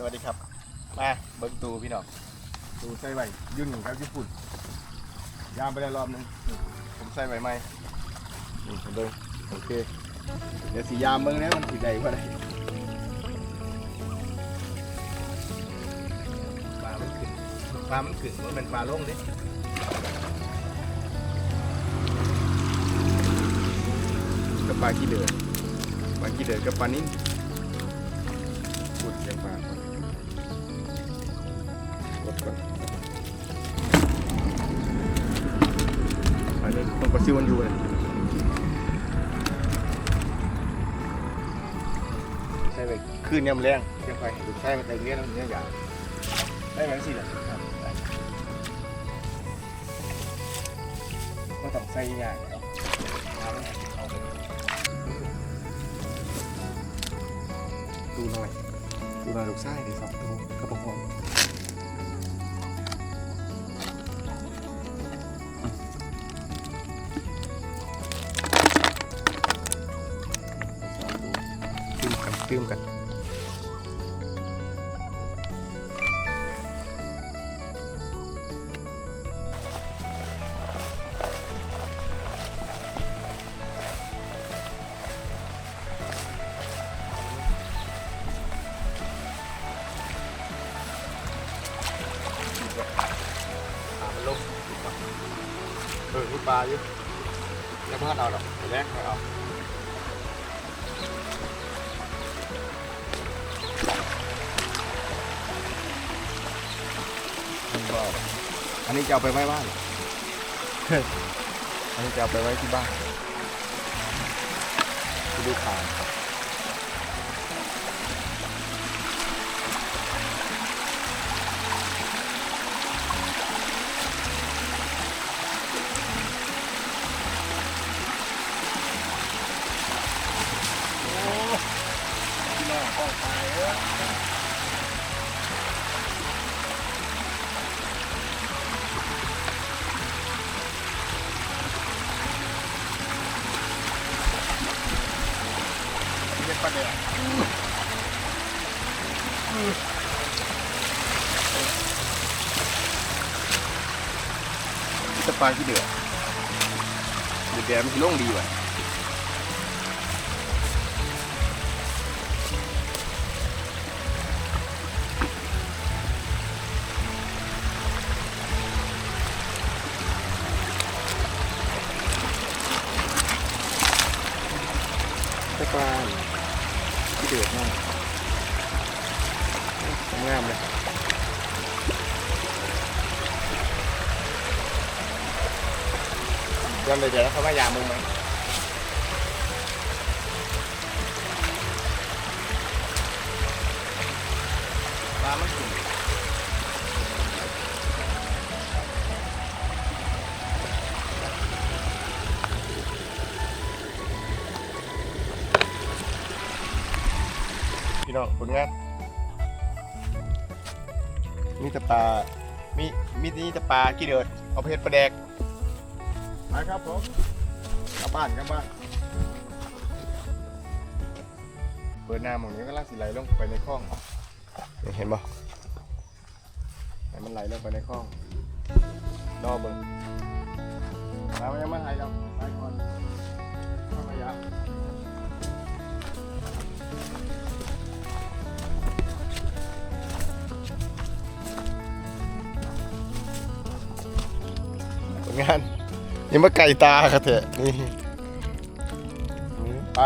สวัสดีครับ มาเบิ้งตูพี่น้องตูใส่ไว้ยุ่นครับญี่ปุ่นยามไปได้รอบหนึงนี่ผมใส่ไว้ไหมนี่เห็นเบิ้งโอเค เดี๋ยวสียามเบิ้งแล้วมันสีใดว่าไดปลามันขึ้นปลามันขึ้นมันเป็นปลาลงดิกับปลาขี้เดือดปลาขี้เดือดกับปลานิ่ อันนี้ต้องกดซิวมันอยู่เลยใช่ไปคืนเนี่ยำแรงเชียงไฟดูใช่มันเต็มเนี้ยแล้วเนี้ยใหญ่ได้ไหมสิล่ะก็ต้องใส่ใหญ่เนาะเอาไปเอาไปดูหน่อยดูหน่อยลูกไส้ดีสองตัวกระป๋อง หอมตื้มกันตื้มกันป อันนี้จะเอาไปไว้บ้าน อันนี้จะเอาไปไว้ที่บ้านไปดูข่าวโอ้พี่น้องป้องตายเอ้ ปลาเดือจะปลาที่เดือดเดือดแดงมันจะล่งดีว่ะจะปลา ที่เดือดมากงามเลยย้อนไปเดี๋ยวแล้วเขาว่ายามึงไหม น้องผลงานมีแต่ปลามีมีนี่แต่ปลากี่เดือดเอาไปเพ็ดปลาแดกไปครับผมกลับบ้านกลับบ้านเปิดน้ำหมองนี้ก็ลากสิไหลลงไปในคลองนี่เห็นบ่ให้มันไหลลงไปในคลองรอเบิ่งเรายังไม่หายเราไปก่อนเข้ามายา งาน ยังมาไก่ตาครับเถอะนี่ไป